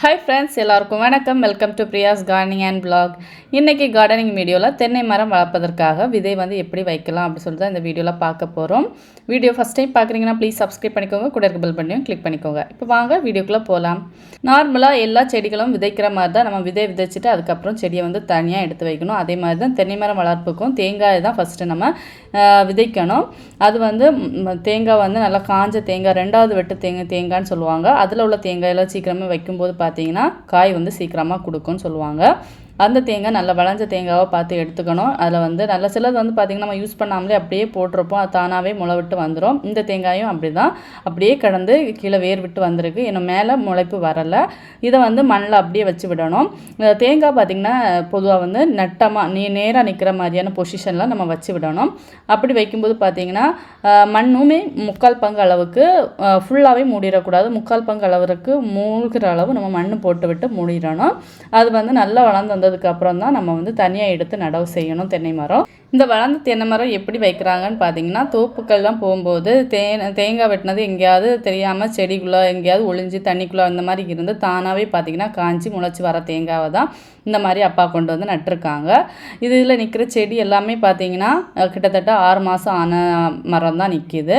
Hi friends எல்லாருக்கும் வணக்கம். Welcome to Priya's gardening and blog இன்றைக்கி கார்டனிங் வீடியோவில் தென்னை மரம் வளர்ப்பதற்காக விதை வந்து எப்படி வைக்கலாம் அப்படின்னு சொல்லிட்டு தான் இந்த வீடியோவில் பார்க்க போகிறோம் வீடியோ ஃபஸ்ட் டைம் பார்க்குறீங்கன்னா ப்ளீஸ் சப்ஸ்கிரைப் பண்ணிக்கோங்க. கூட இருக்க பில் பண்ணியும் கிளிக் பண்ணிக்கோங்க. இப்போ வாங்க வீடியோக்குள்ளே போகலாம் நார்மலாக எல்லா செடிகளும் விதைக்கிற மாதிரி தான் நம்ம விதை விதைச்சிட்டு அதுக்கப்புறம் செடியை வந்து தனியாக எடுத்து வைக்கணும். அதே மாதிரி தான் தென்னை மரம் வளர்ப்புக்கும் தேங்காய் தான் ஃபஸ்ட்டு நம்ம விதைக்கணும். அது வந்து தேங்காய் வந்து நல்லா காஞ்ச தேங்காய் ரெண்டாவது வெட்டு தேங்காய் தேங்காய்னு சொல்லுவாங்க. அதில் உள்ள தேங்காயெல்லாம் சீக்கிரமே வைக்கும்போது பார்த்தீங்கன்னா காய் வந்து சீக்கிரமாக கொடுக்குன்னு சொல்லுவாங்க. அந்த தேங்காய் நல்லா வளைஞ்ச தேங்காவை பார்த்து எடுத்துக்கணும். அதில் வந்து நல்ல சிலது வந்து பார்த்திங்கன்னா நம்ம யூஸ் பண்ணாமலே அப்படியே போட்டிருப்போம். அது தானாகவே முளை விட்டு வந்துடும் இந்த தேங்காயும் அப்படி தான் அப்படியே கடந்து கீழே வேர் விட்டு வந்திருக்கு. இன்னும் மேலே முளைப்பு வரலை. இதை வந்து மண்ணில் அப்படியே வச்சு விடணும். இந்த தேங்காய் பார்த்திங்கன்னா பொதுவாக வந்து நட்டமாக நீ நேராக நிற்கிற மாதிரியான பொசிஷனில் நம்ம வச்சு விடணும். அப்படி வைக்கும்போது பார்த்திங்கன்னா மண்ணுமே முக்கால் பங்கு அளவுக்கு ஃபுல்லாகவே மூடிடக்கூடாது. முக்கால் பங்கு அளவுக்கு மூழ்கிற அளவு நம்ம மண் போட்டு விட்டு மூடிடணும். அது வந்து நல்லா வளர்ந்து வந்தது அப்புறம் தான் நம்ம வந்து தனியாக எடுத்து நடவு செய்யணும் தென்னை மரம். இந்த வளர்ந்த தென்னை மரம் எப்படி வைக்கிறாங்கன்னு பார்த்தீங்கன்னா தோப்புக்கள்லாம் போகும்போது தே தேங்காய் வெட்டினது எங்கேயாவது தெரியாமல் செடிக்குள்ளே எங்கேயாவது ஒளிஞ்சு தண்ணிக்குள்ளே அந்த மாதிரி இருந்து தானாகவே பார்த்தீங்கன்னா காஞ்சி முளைச்சி வர தேங்காவை தான் இந்த மாதிரி அப்பா கொண்டு வந்து நட்டிருக்காங்க. இதில் நிற்கிற செடி எல்லாமே பார்த்தீங்கன்னா கிட்டத்தட்ட ஆறு மாதம் ஆன மரம் தான் நிற்கிது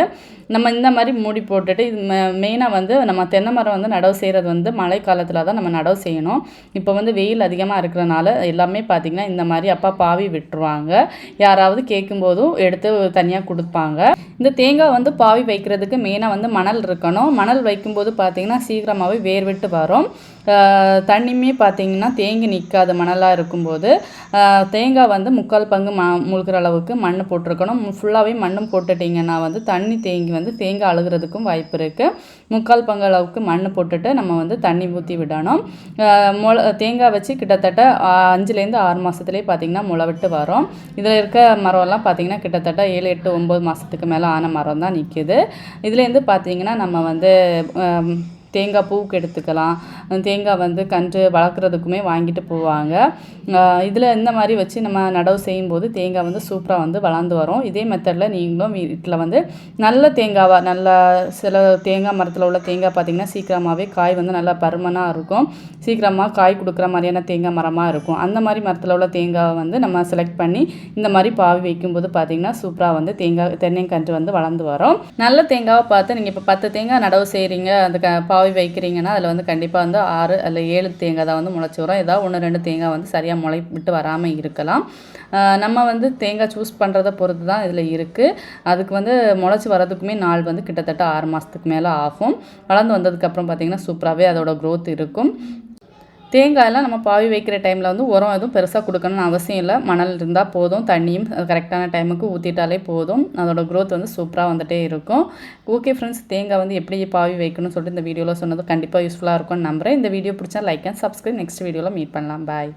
நம்ம இந்த மாதிரி மூடி போட்டுட்டு இது மெயினாக வந்து நம்ம தென்னை மரம் வந்து நடவு செய்கிறது வந்து மழை காலத்தில் தான் நம்ம நடவு செய்யணும். இப்போ வந்து வெயில் அதிகமாக இருக்கிறனால எல்லாமே பார்த்திங்கன்னா இந்த மாதிரி அப்பா பாவி விட்டுருவாங்க. யாராவது கேட்கும்போதும் எடுத்து தனியாக கொடுப்பாங்க. இந்த தேங்காய் வந்து பாவி வைக்கிறதுக்கு மெயினாக வந்து மணல் இருக்கணும். மணல் வைக்கும்போது பார்த்திங்கன்னா சீக்கிரமாகவே வேர் விட்டு வரும் தண்ணியுமே பார்த்திங்கன்னா தேங்கி நிற்காத மணலாக இருக்கும்போது தேங்காய் வந்து முக்கால் பங்கு ம முழுகிற அளவுக்கு மண் போட்டிருக்கணும். ஃபுல்லாகவே மண்ணும் போட்டுட்டிங்கன்னா வந்து தண்ணி தேங்கி வந்து தேங்காய் அழுகிறதுக்கும் வாய்ப்பு இருக்குது முக்கால் பங்கு அளவுக்கு மண் போட்டுட்டு நம்ம வந்து தண்ணி ஊற்றி விடணும். முள தேங்காய் வச்சு கிட்டத்தட்ட அஞ்சுலேருந்து ஆறு மாதத்துலேயே பார்த்திங்கன்னா முளை விட்டு வரும். இதில் இருக்க மரம்லாம் பார்த்திங்கன்னா கிட்டத்தட்ட ஏழு எட்டு ஒம்பது மாதத்துக்கு மேலே ஆன மரம் தான் நிற்கிது இதுலேருந்து பார்த்திங்கன்னா நம்ம வந்து தேங்காய் பூவுக்கு எடுத்துக்கலாம் தேங்காய் வந்து கன்று வளர்க்குறதுக்குமே வாங்கிட்டு போவாங்க. இதில் இந்த மாதிரி வச்சு நம்ம நடவு செய்யும்போது தேங்காய் வந்து சூப்பராக வந்து வளர்ந்து வரும். இதே மெத்தடில் நீங்களும் வீட்டில் வந்து நல்ல தேங்காவாக நல்ல சில தேங்காய் மரத்தில் உள்ள தேங்காய் பார்த்திங்கன்னா சீக்கிரமாகவே காய் வந்து நல்லா பருமனாக இருக்கும். சீக்கிரமாக காய் கொடுக்குற மாதிரியான தேங்காய் மரமாக இருக்கும். அந்த மாதிரி மரத்தில் உள்ள தேங்காவை வந்து நம்ம செலக்ட் பண்ணி இந்த மாதிரி பாவி வைக்கும்போது பார்த்திங்கன்னா சூப்பராக வந்து தேங்காய் தென்னைக்கன்று வந்து வளர்ந்து வரும். நல்ல தேங்காவை பார்த்து நீங்கள் இப்போ பத்து தேங்காய் நடவு செய்கிறீங்க அந்த க பாவி வைக்கிறீங்கன்னா அதில் வந்து கண்டிப்பாக வந்து ஆறு அல்ல ஏழு தேங்காய் தான் வந்து முளைச்சி வரும். ஏதாவது ஒன்று ரெண்டு தேங்காய் வந்து சரியாக முளை விட்டு வராமல் இருக்கலாம். நம்ம வந்து தேங்காய் சூஸ் பண்ணுறத பொறுத்து தான் இதில் இருக்குது அதுக்கு வந்து முளைச்சி வரதுக்குமே நாள் வந்து கிட்டத்தட்ட ஆறு மாதத்துக்கு மேலே ஆகும். வளர்ந்து வந்ததுக்கப்புறம் பார்த்திங்கன்னா சூப்பராகவே அதோட க்ரோத் இருக்கும். தேங்காயெல்லாம் நம்ம பாவி வைக்கிற டைமில் வந்து உரம் எதுவும் பெருசாக கொடுக்கணும்னு அவசியம் இல்லை. மணல் இருந்தால் போதும் தண்ணியும் கரெக்டான டைமுக்கு ஊற்றிட்டாலே போதும். அதோடய க்ரோத் வந்து சூப்பராக வந்துட்டே இருக்கும். ஓகே ஃப்ரெண்ட்ஸ் தேங்காய் வந்து எப்படி பாவி வைக்கணும்னு சொல்லிட்டு இந்த வீடியோவில் சொன்னது கண்டிப்பாக யூஸ்ஃபுல்லாக இருக்கும்னு நம்புறேன். இந்த வீடியோ பிடிச்சா லைக் அண்ட் சப்ஸ்கிரைப் நெக்ஸ்ட் வீடியோவில் மீட் பண்ணலாம். பாய்